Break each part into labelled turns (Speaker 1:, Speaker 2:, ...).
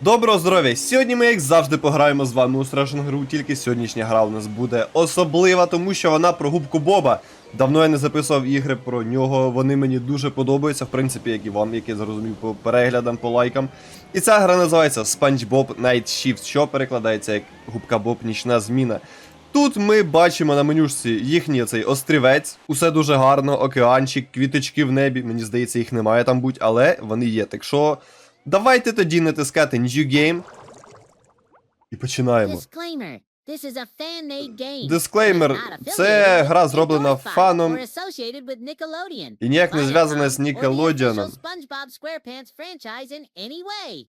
Speaker 1: Доброго здоров'я! Сьогодні ми, як завжди, пограємо з вами у страшну гру, тільки сьогоднішня гра у нас буде особлива, тому що вона про губку Боба. Давно я не записував ігри про нього, вони мені дуже подобаються, в принципі, як і вам, як я зрозумів по переглядам, по лайкам. І ця гра називається SpongeBob Night Shift, що перекладається як губка Боб Нічна зміна. Тут ми бачимо на менюшці їхній цей острівець. Усе дуже гарно, океанчик, квіточки в небі. Мені здається, їх немає там будь, але вони є. Так що давайте тоді натискати New Game. І починаємо. Дисклеймер, це гра зроблена фаном і ніяк не зв'язана з Нікелодіаном.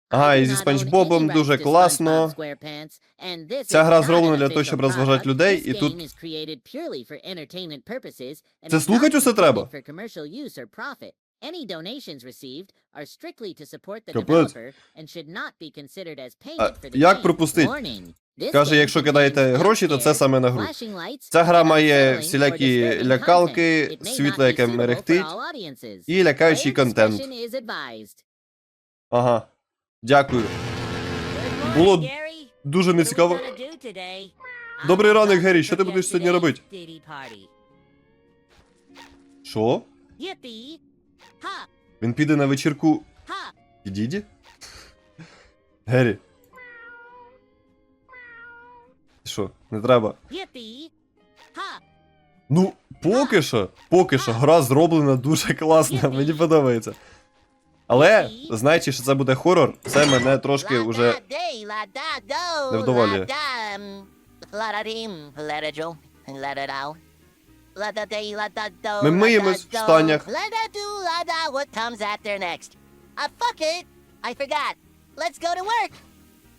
Speaker 1: Ага, і зі Спанч Бобом дуже класно. Ця гра зроблена для того, щоб розважати людей, і тут- Це слухать усе треба?
Speaker 2: Intended for commercial use or profit. Any donations received are strictly to support the
Speaker 1: Капець.
Speaker 2: developer and should not be considered as
Speaker 1: А
Speaker 2: payment for the
Speaker 1: як
Speaker 2: game.
Speaker 1: пропустить?
Speaker 2: Warning. This
Speaker 1: Каже,
Speaker 2: game
Speaker 1: якщо
Speaker 2: contains
Speaker 1: кидаєте гроші, то це саме на гру.
Speaker 2: flashing lights,
Speaker 1: Ця гра має
Speaker 2: unsettling
Speaker 1: всілякі лякалки,
Speaker 2: content. It may
Speaker 1: світло,
Speaker 2: be
Speaker 1: яке
Speaker 2: suitable for
Speaker 1: мерехтить,
Speaker 2: all audiences.
Speaker 1: і лякаючий
Speaker 2: Player
Speaker 1: контент.
Speaker 2: discretion is advised.
Speaker 1: Ага. Дякую. Було
Speaker 2: Gary.
Speaker 1: Дуже нецікаво.
Speaker 2: do today?
Speaker 1: Добрий ранок, Геррі, що ти будеш сьогодні робити? Що? Він піде на вечірку. Діді? Геррі. Що, не треба? Ну, поки що, поки що, гра зроблена дуже класно, мені подобається. Але, знаючи, що це буде хорор, це мене трошки уже
Speaker 3: La-da-day, la-da-do,
Speaker 1: Ми миємось в штанях.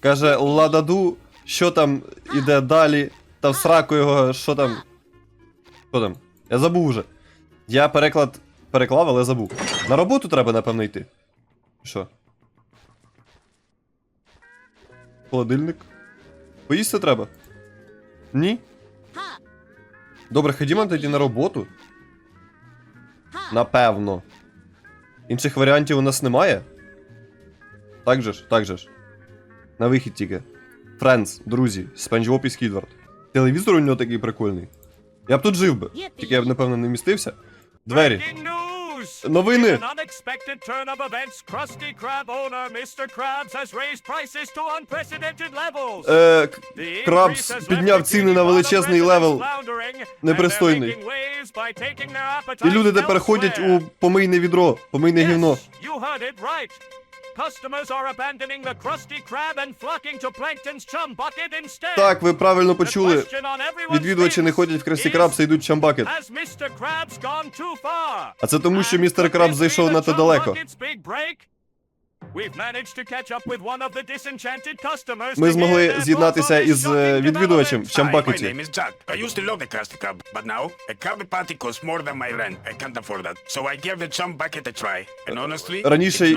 Speaker 1: Каже, лададу, що там іде далі, та в сраку його, що там. Що там? Я забув уже. Я переклад переклав, але забув. На роботу треба, напевно, йти. Що? Холодильник? Поїсти треба? Ні? Добре, ходімо тоді на роботу. Напевно. Інших варіантів у нас немає. Так же ж, так же ж. На вихід тільки. Френдс, друзі, Спанч і Скідвард. Телевізор у нього такий прикольний. Я б тут жив би. Тільки я б, напевно, не містився. Двері. Новини.
Speaker 4: Unexpected turn of events, Krusty Krab owner Mr. Krabs has raised prices to unprecedented levels.
Speaker 1: Е, Крабс підняв ціни на величезний левел. непристойний. І люди тепер ходять у помийне відро, помийне гівно.
Speaker 4: Customers are abandoning the Krusty Krab and flocking to Plankton's chum bucket instead.
Speaker 1: Так, ви правильно почули. Відвідувачі не ходять в Красті Крабс, а йдуть в Чамбакет. А це тому, що містер
Speaker 4: be
Speaker 1: зайшов надто далеко. Ми
Speaker 4: to
Speaker 1: змогли з'єднатися із е, відвідувачем в
Speaker 4: development.
Speaker 5: Hi, my
Speaker 1: Чамбакеті.
Speaker 5: name is Jack. I used to love the Krusty Krab, but now a Krabby Patty costs more than my rent. I can't afford that. So I gave the chum bucket a try. And honestly,
Speaker 1: Раніше.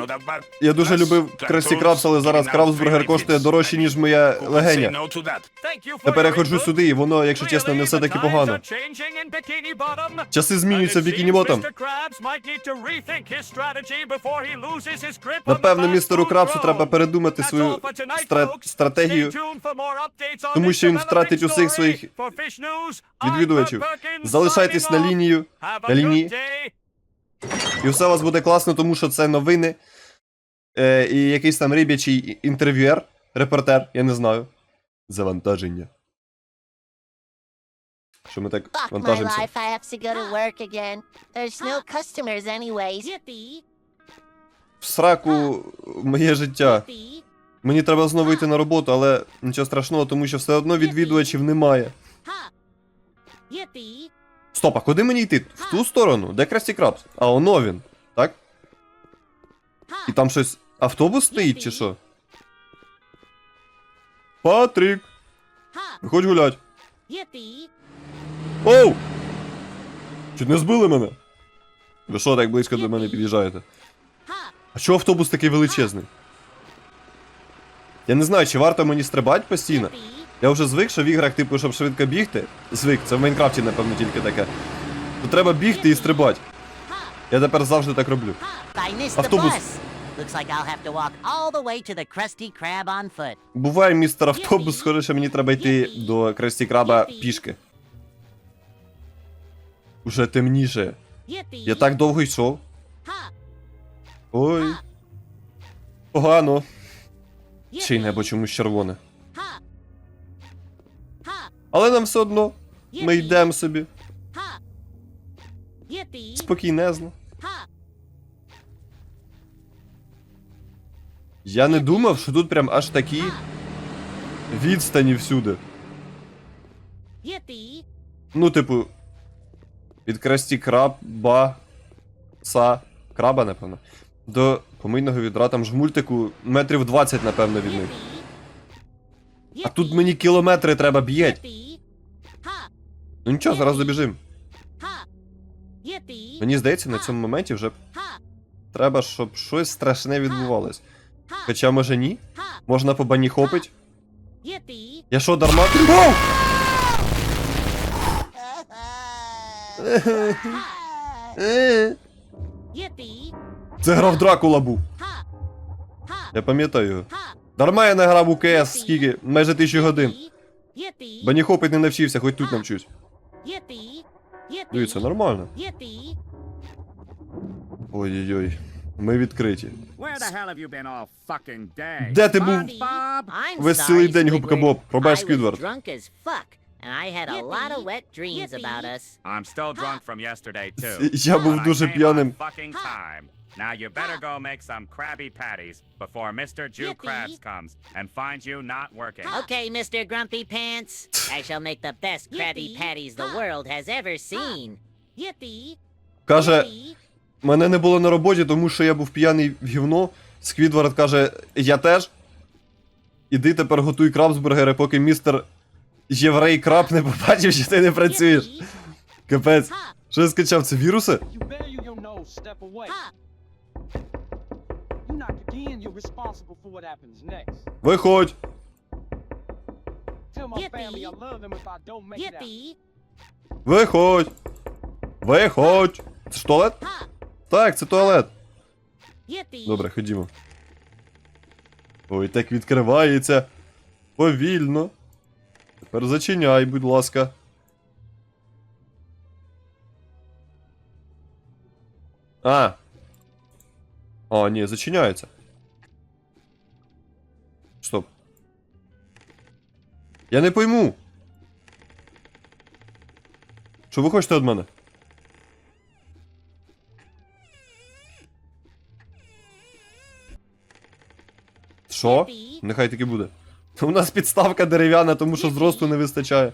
Speaker 1: Я дуже любив
Speaker 5: Tools
Speaker 1: Крабс, але зараз Крабсбургер коштує дорожче, ніж моя легеня. Тепер я ходжу сюди, і воно, якщо чесно, не все таки погано. Часи змінюються в Бікіні Ботом.
Speaker 4: Mr.
Speaker 1: Напевно, містеру Крабсу треба передумати свою стра- стратегію. Тому що він втратить усіх своїх відвідувачів. Залишайтесь на лінію, на лінії, і все у вас буде класно, тому що це новини. Е, і якийсь там рибячий інтерв'юер, репортер, я не знаю. Завантаження. Що ми так
Speaker 3: Fuck my
Speaker 1: вантажимося?
Speaker 3: life, I have to go to work again. There's no customers anyways.
Speaker 2: Yippee!
Speaker 1: В сраку моє життя. Мені треба знову йти на роботу, але нічого страшного, тому що все одно відвідувачів немає. Стоп, а куди мені йти? В ту сторону? Де Красті Крабс? А оно він, так? І там щось. Автобус стоїть чи що? Патрік, виходь гулять. Оу! Чуть не збили мене. Ви що так близько до мене під'їжджаєте? А чого автобус такий величезний? Я не знаю, чи варто мені стрибати постійно. Я вже звик, що в іграх, типу, щоб швидко бігти. Звик, це в Майнкрафті, напевно, тільки таке. То треба бігти і стрибати. Я тепер завжди так роблю. Автобус. Буває, містер автобус, схоже, що мені треба йти до Кресті Краба пішки. Уже темніше. Я так довго йшов. Ой. Погано. Й небо чомусь червоне. Але нам все одно. Ми йдемо собі. Спокійнезно. Я не думав, що тут прям аж такі відстані всюди. Ну, типу. Від красті краба. Са. Краба, напевно. До помийного відра там ж в мультику метрів 20, напевно, від них. А тут мені кілометри треба б'єть. Ну нічого, зараз добіжим. Мені здається, на цьому моменті вже треба, щоб щось страшне відбувалось. Хоча, може ні? Можна по бані хопить? Я що, дарма. Оу! Це грав Дракула був. Я пам'ятаю. його. Дарма я не грав у КС скільки? Майже тисячу годин.
Speaker 2: Yippee!
Speaker 1: Бані хопить не навчився, хоч тут навчусь. Дивіться, нормально. Ой-ой-ой. Ми відкриті. Де ти був? Весь цілий день, губка Боб. Пробач, Сквідвард. Я був дуже п'яним.
Speaker 4: Now you better go make some Krabby Patties before Mr. Jew
Speaker 2: Yippee.
Speaker 4: Krabs comes and finds you not working.
Speaker 2: Okay, Mr. Grumpy Pants. I shall make the best Krabby
Speaker 3: Yippee.
Speaker 2: Patties the world has ever seen. Yippee!
Speaker 1: Каже,
Speaker 2: Yippee!
Speaker 1: мене не було на роботі, тому що я був п'яний в гівно. Сквідвард каже, я теж. Іди тепер готуй крабсбургери, поки містер Єврей краб не побачив, що ти не працюєш. Капець. Що я скачав? Це віруси?
Speaker 6: You step away.
Speaker 1: Виходь. Виходь. Виходь. Це ж туалет? Так, це туалет. Добре, ходімо. Ой, так відкривається. Повільно. Тепер зачиняй, будь ласка. А. А, ні, зачиняється. Стоп. Я не пойму. Що ви хочете від мене? Що? Нехай таки буде. У нас підставка дерев'яна, тому що зросту не вистачає.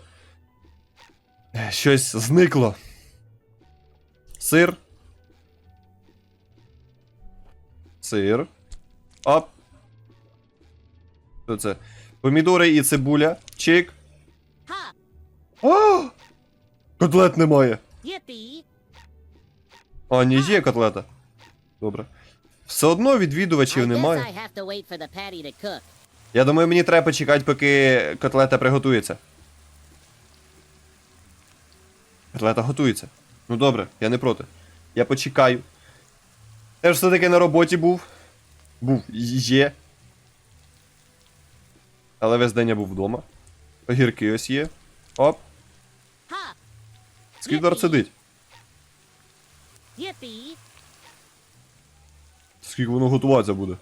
Speaker 1: Е, Щось зникло. Сир. Сир. Оп. Що це? Помідори і цибуля. Чик. О! Котлет немає. А, ні, є котлета. Добре. Все одно відвідувачів немає. Я думаю, мені треба почекати, поки котлета приготується. Котлета готується. Ну добре, я не проти. Я почекаю. Я ж все-таки на роботі був. Був є. Але весь день я був вдома. Огірки ось є. Оп. Сквідвард сидить. Скільки воно готуватися буде.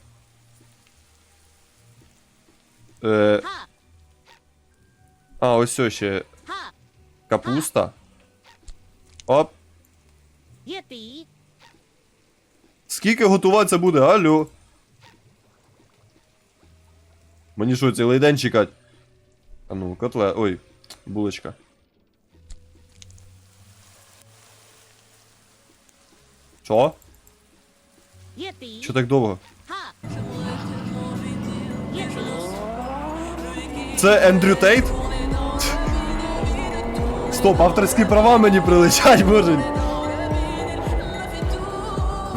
Speaker 1: Е, а, ось ось ще капуста. Оп. Скільки готуватися буде, алло? Мені що, цілий день чекати? А ну, котле. Ой, булочка. Що? Що так довго? Це Ендрю Тейт? Стоп, авторські права мені прилетять, боже.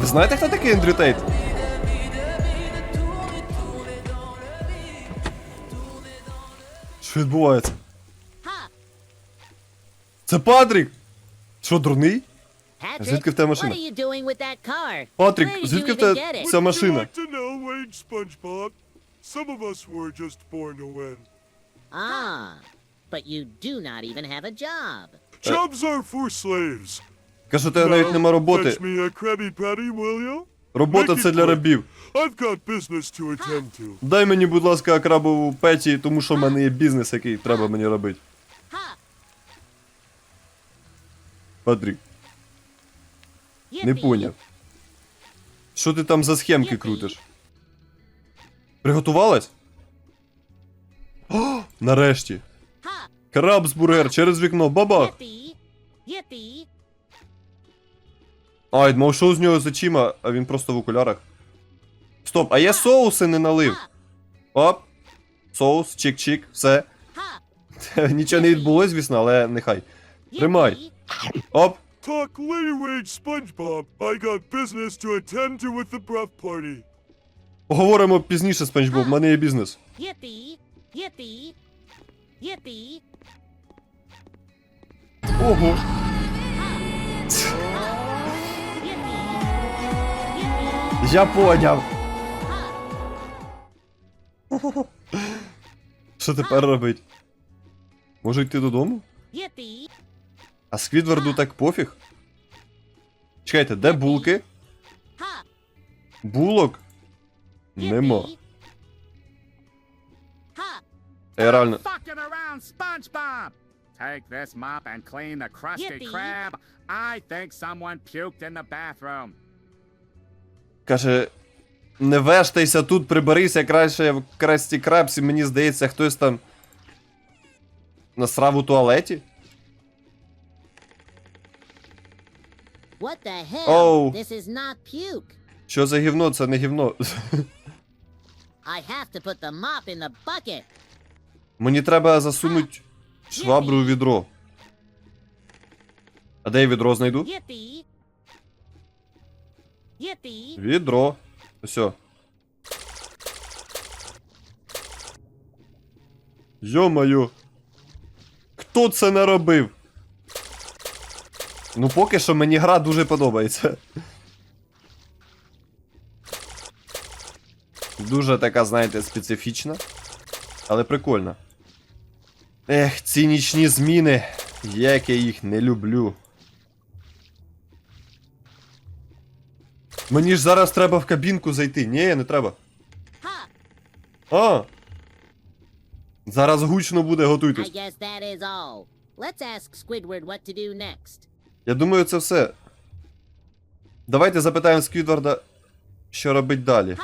Speaker 1: Ви знаєте, хто такий Ендрю Тейт? Що відбувається? Це Патрік! Що, дурний? Звідки в тебе машина? Патрік, звідки в тебе ця машина?
Speaker 7: Some of us were just born to win.
Speaker 2: Ah, but you do not even have a job.
Speaker 7: Jobs are for slaves.
Speaker 1: Кажу, у тебе навіть нема роботи.
Speaker 7: Me a Krabby Patty, will you?
Speaker 1: Робота це для рабів.
Speaker 7: I've got business to attend to.
Speaker 1: Дай мені, будь ласка, крабову петі, тому що в мене є бізнес, який треба мені робити. Патрік, не поняв. Що ти там за схемки крутиш? Приготувалась? О, нарешті. Крабсбургер через вікно, бабах! А, я думав, що з нього з очима, а він просто в окулярах. Стоп, а я соуси не налив. Оп. Соус, чик-чик, все. Нічого не відбулось, звісно, але нехай. Тримай. Оп.
Speaker 7: Talk later, age, SpongeBob. I got business to attend to with the breath party.
Speaker 1: Поговоримо пізніше, Спанч Боб, в мене є бізнес.
Speaker 2: Yippee! Yippee! Yippee!
Speaker 1: Ого. Я поняв. Що тепер робить? Може йти додому? А Сквідварду так пофіг? Чекайте, де булки? Булок? Нема.
Speaker 2: Yippee!
Speaker 1: Реально.
Speaker 8: Fucking around, SpongeBob! Take this mop and clean the Krusty
Speaker 2: Yippee.
Speaker 8: Krab. I think someone puked in the bathroom.
Speaker 1: Каже, не вештайся тут, приберися краще в красті крабсі, мені здається, хтось там насрав у туалеті.
Speaker 2: What the hell?
Speaker 1: Oh.
Speaker 2: This is not puke.
Speaker 1: Що за гівно? Це не гівно.
Speaker 2: I have to put the mop in the bucket.
Speaker 1: Мені треба засунути швабру у відро. А де я відро знайду?
Speaker 2: Yippee! Yippee!
Speaker 1: Відро. Все. Йо-моє. Хто це наробив? Ну, поки що мені гра дуже подобається. Дуже така, знаєте, специфічна. Але прикольна. Ех, ці нічні зміни. Як я їх не люблю. Мені ж зараз треба в кабінку зайти. Ні, не треба. А. Зараз гучно буде, готуйтесь. Я думаю, це все. Давайте запитаємо Сквідварда, що робить далі.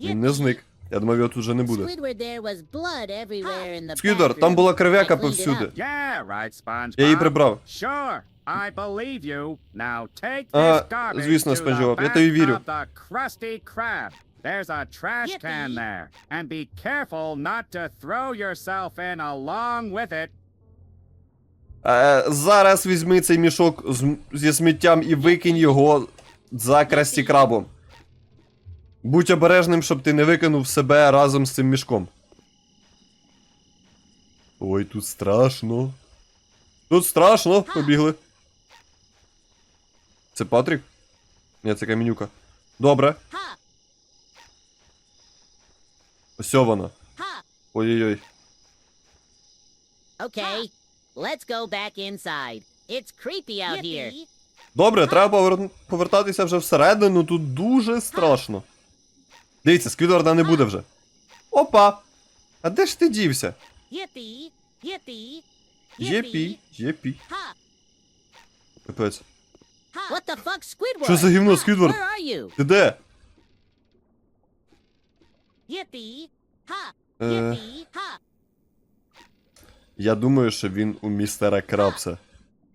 Speaker 1: Він не зник. Я думав, його тут вже не буде. Сквідвард, там була
Speaker 2: it
Speaker 1: повсюди.
Speaker 2: up.
Speaker 8: Yeah, right, SpongeBob.
Speaker 1: Я її прибрав.
Speaker 8: Sure, I believe you. Now take
Speaker 1: А,
Speaker 8: this garbage
Speaker 1: звісно,
Speaker 8: to
Speaker 1: SpongeBob,
Speaker 8: the
Speaker 1: я тобі вірю.
Speaker 8: There's a trash can there. And be careful not to throw yourself in along with it.
Speaker 1: Е, зараз візьми цей мішок з, зі сміттям і викинь його за красті крабом. Будь обережним, щоб ти не викинув себе разом з цим мішком. Ой, тут страшно. Тут страшно, побігли. Це Патрік? Ні, це камінюка. Добре. Ось вона. Ой-ой-ой.
Speaker 2: Okay, let's go back inside. It's creepy out here.
Speaker 1: Добре, треба повертатися вже всередину, тут дуже страшно. Дивіться, Сквідварда не буде вже. Опа! А де ж ти дівся?
Speaker 2: Yippee!
Speaker 1: Єпі, єпі.
Speaker 2: Ha!
Speaker 1: Капець.
Speaker 2: Ha! What the fuck, Squidward?
Speaker 1: Що за гівно, Сквідвард? Ти де? Е,
Speaker 2: Yippee!
Speaker 1: Я думаю, що він у містера Крабса.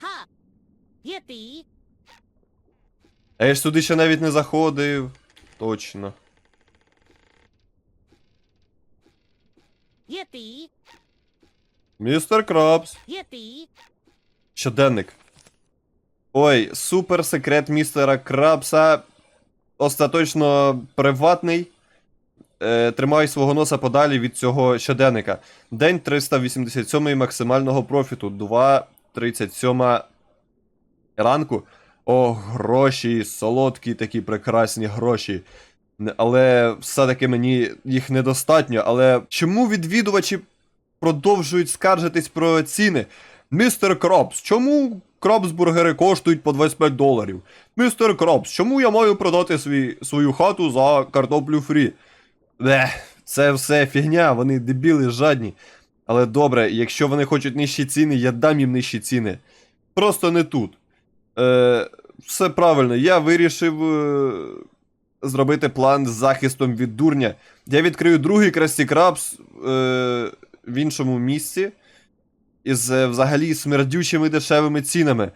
Speaker 2: Ha! Yippee!
Speaker 1: А я ж сюди ще навіть не заходив. Точно.
Speaker 2: Yippee!
Speaker 1: Містер Крабс.
Speaker 2: Yippee!
Speaker 1: Щоденник. Ой, супер секрет містера Крабса. Остаточно приватний. Е, тримай свого носа подалі від цього щоденника. День 387 максимального профіту. 2.37 ранку. О, гроші, солодкі такі прекрасні гроші. Але все-таки мені їх недостатньо. Але чому відвідувачі продовжують скаржитись про ціни? Містер Кропс, чому крабсбургери коштують по 25 доларів? Містер Кропс, чому я маю продати свій, свою хату за картоплю фрі? Ех, це все фігня, вони дебіли жадні. Але добре, якщо вони хочуть нижчі ціни, я дам їм нижчі ціни. Просто не тут. Е, все правильно, я вирішив е, зробити план з захистом від дурня. Я відкрию другий Красті Крабс е, в іншому місці із е, взагалі смердючими дешевими цінами.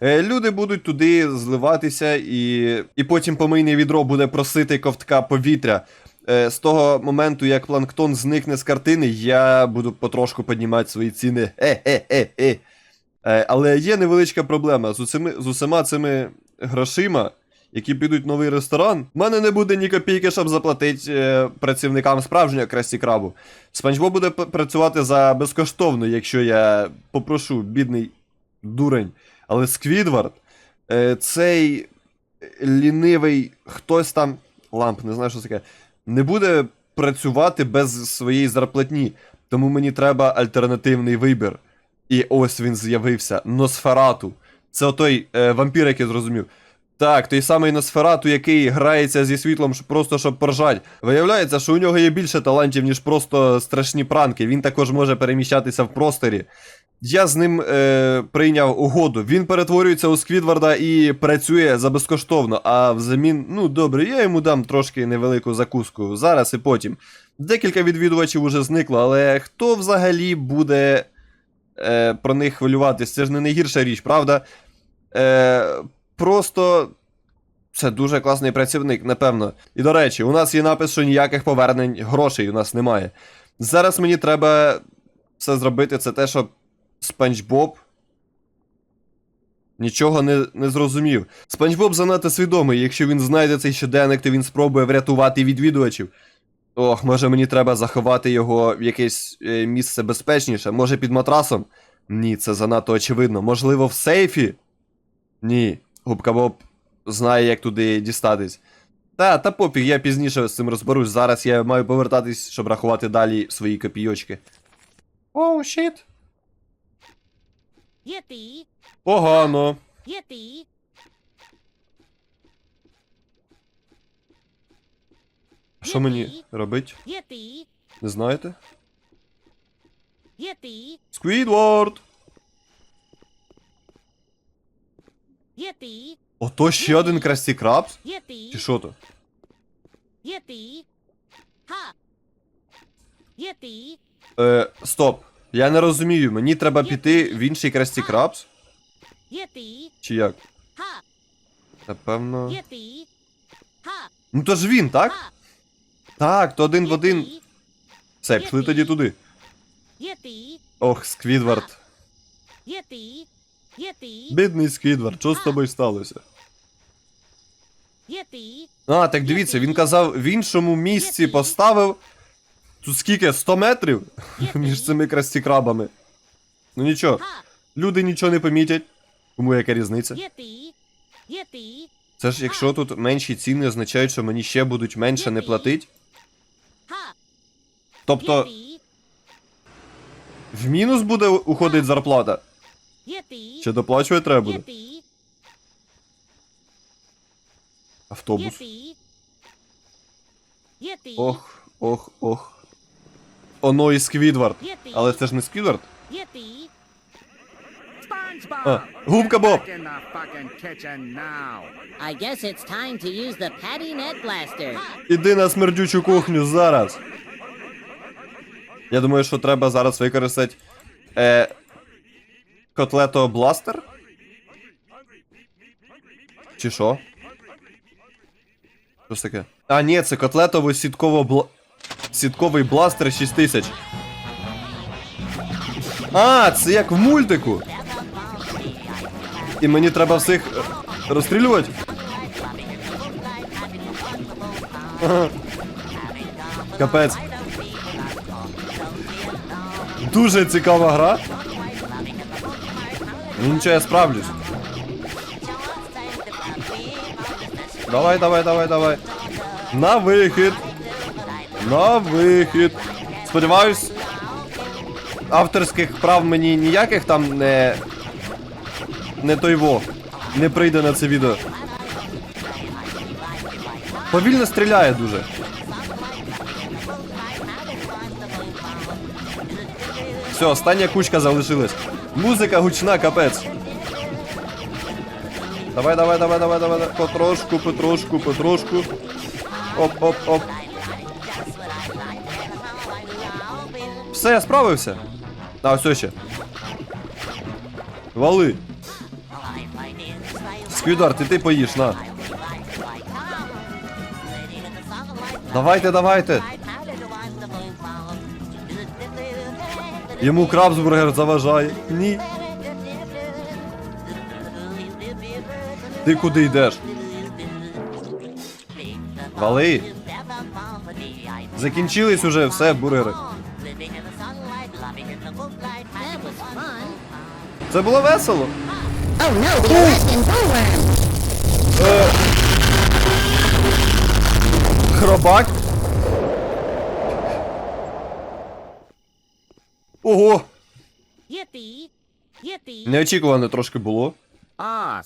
Speaker 1: Е, люди будуть туди зливатися, і, і потім помийне відро буде просити ковтка повітря. Е, з того моменту, як планктон зникне з картини, я буду потрошку піднімати свої ціни. Е-е-е-е. Е, але є невеличка проблема. З, усіми, з усіма цими грошима, які підуть в новий ресторан, в мене не буде ні копійки, щоб заплатити е, працівникам справжнього Красті Крабу. Спанчбо буде працювати за безкоштовно, якщо я попрошу, бідний дурень. Але Сквідвард, е, цей лінивий хтось там, ламп, не знаю, що таке, не буде працювати без своєї зарплатні. Тому мені треба альтернативний вибір. І ось він з'явився. Носферату. Це отой е, вампір, який зрозумів. Так, той самий Носферату, який грається зі світлом просто щоб поржать. Виявляється, що у нього є більше талантів, ніж просто страшні пранки. Він також може переміщатися в просторі. Я з ним е, прийняв угоду. Він перетворюється у Сквідварда і працює за безкоштовно. А взамін, ну добре, я йому дам трошки невелику закуску. Зараз і потім. Декілька відвідувачів уже зникло, але хто взагалі буде е, про них хвилюватись? Це ж не найгірша річ, правда? Е, просто. Це дуже класний працівник, напевно. І до речі, у нас є напис, що ніяких повернень грошей у нас немає. Зараз мені треба все зробити, це те, щоб Спанч Боб нічого не, не зрозумів. Спанч Боб занадто свідомий, якщо він знайде цей щоденник, то він спробує врятувати відвідувачів. Ох, може мені треба заховати його в якесь е, місце безпечніше, може під матрасом? Ні, це занадто очевидно. Можливо, в сейфі? Ні. Губка Боб знає, як туди дістатись. Та, та попіг, я пізніше з цим розберусь. Зараз я маю повертатись, щоб рахувати далі свої копійочки. Оу, щит. Погано. Що мені робить? Не знаєте?
Speaker 2: Yippee!
Speaker 1: Сквідвард!
Speaker 2: Yippee!
Speaker 1: Ото ще один Красті Крабс?
Speaker 2: Yippee!
Speaker 1: Чи що то?
Speaker 2: Yippee! Ha! Yippee!
Speaker 1: Е, стоп. Я не розумію, мені треба піти в інший Красті Крабс?
Speaker 2: Yippee!
Speaker 1: Чи як?
Speaker 2: Ha!
Speaker 1: Напевно.
Speaker 2: Yippee! Ha!
Speaker 1: Ну то ж він, так? Так, то один в один. Все, пішли тоді туди. Ох, Сквідвард.
Speaker 2: Yippee! Yippee!
Speaker 1: Бідний Сквідвард, що з тобою сталося?
Speaker 2: Yippee!
Speaker 1: А, так дивіться, він казав, в іншому місці поставив. Тут скільки? 100 метрів між цими красті крабами. Ну нічого, люди нічого не помітять. Кому яка різниця? Це ж якщо тут менші ціни означають, що мені ще будуть менше не платить. Тобто в мінус буде уходить зарплата. Чи доплачувати треба буде? Автобус. Ох, ох, ох. Оно і Сквідвард. Але це ж не Сквідвард. А, губка Боб!
Speaker 8: Back in the fucking kitchen now.
Speaker 2: I guess it's time to use the Patty Net Blaster.
Speaker 1: Іди на смердючу кухню зараз. Я думаю, що треба зараз використати. Е, котлето бластер? Чи що? Що ж таке? А, ні, це котлетово сітково бла... Сітковий бластер 6000. А, це як в мультику. І мені треба всіх е, розстрілювати? Капець. Дуже цікава гра. Ну нічого, я справлюсь. Давай, давай, давай, давай. На вихід. На вихід. Сподіваюсь, авторських прав мені ніяких там не. Не той во. Не прийде на це відео. Повільно стріляє дуже. Все, остання кучка залишилась. Музика гучна, капець. Давай, давай, давай, давай, давай. давай. Потрошку, потрошку, потрошку. Оп, оп, оп. Все, я справився. А, все ще. Вали. Сквідар, ти ти поїш, на. Давайте, давайте. Йому крабсбургер заважає. Ні. Ти куди йдеш? Вали. Закінчились уже все, бургери. Це було весело.
Speaker 2: Oh no, the
Speaker 1: Хробак. Ого!
Speaker 2: Yippee! Yippee!
Speaker 1: Неочікувано трошки було.
Speaker 8: Ah,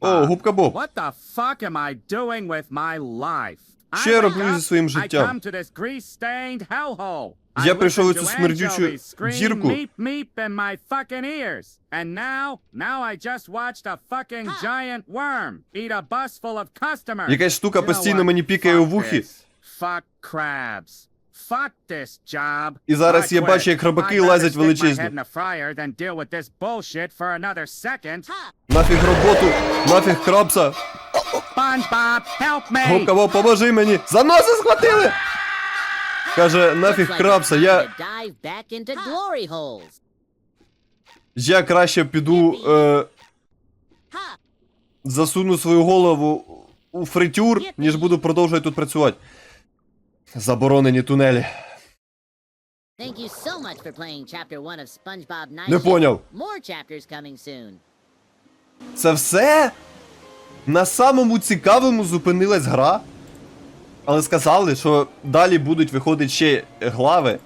Speaker 1: О, губка Боб.
Speaker 8: What the fuck am I doing with my life?
Speaker 1: Що я роблю зі своїм життям?
Speaker 8: come to this grease-stained hellhole. I
Speaker 1: Я прийшов у цю смердючу дірку.
Speaker 8: meep meep in my fucking ears. And now, now I just watched a fucking giant worm eat a bus full of customers.
Speaker 1: Якась штука постійно мені пікає у вухі.
Speaker 8: Fuck crabs. Fuck job.
Speaker 1: І зараз я бачу, як хробаки лазять величезні.
Speaker 8: head in the fryer than deal with this bullshit for another second.
Speaker 1: Нафіг роботу, нафіг крабса.
Speaker 8: SpongeBob, help me!
Speaker 1: Губка Боб, поможи мені. За носа схватили! Каже, нафіг крабса, я. Я краще піду. Е, засуну свою голову у фритюр, ніж буду продовжувати тут працювати. Заборонені тунелі.
Speaker 2: Thank you so much for playing chapter one of SpongeBob Night
Speaker 1: Не поняв.
Speaker 2: More chapters coming soon.
Speaker 1: Це все? На самому цікавому зупинилась гра. Але сказали, що далі будуть виходити ще глави.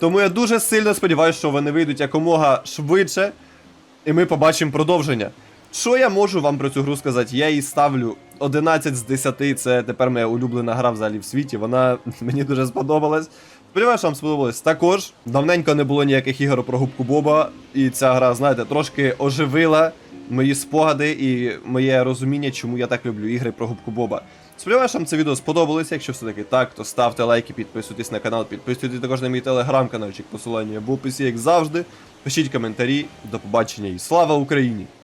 Speaker 1: Тому я дуже сильно сподіваюся, що вони вийдуть якомога швидше, і ми побачимо продовження. Що я можу вам про цю гру сказати? Я їй ставлю 11 з 10. Це тепер моя улюблена гра взагалі в світі. Вона мені дуже сподобалась. Сподіваюся, вам сподобалось. Також давненько не було ніяких ігор про губку Боба, і ця гра, знаєте, трошки оживила мої спогади і моє розуміння, чому я так люблю ігри про губку Боба. Сподіваюся, вам це відео сподобалося. Якщо все-таки так, то ставте лайки, підписуйтесь на канал, підписуйтесь також на мій телеграм-каналчик, посилання в описі, як завжди. Пишіть коментарі. До побачення і слава Україні!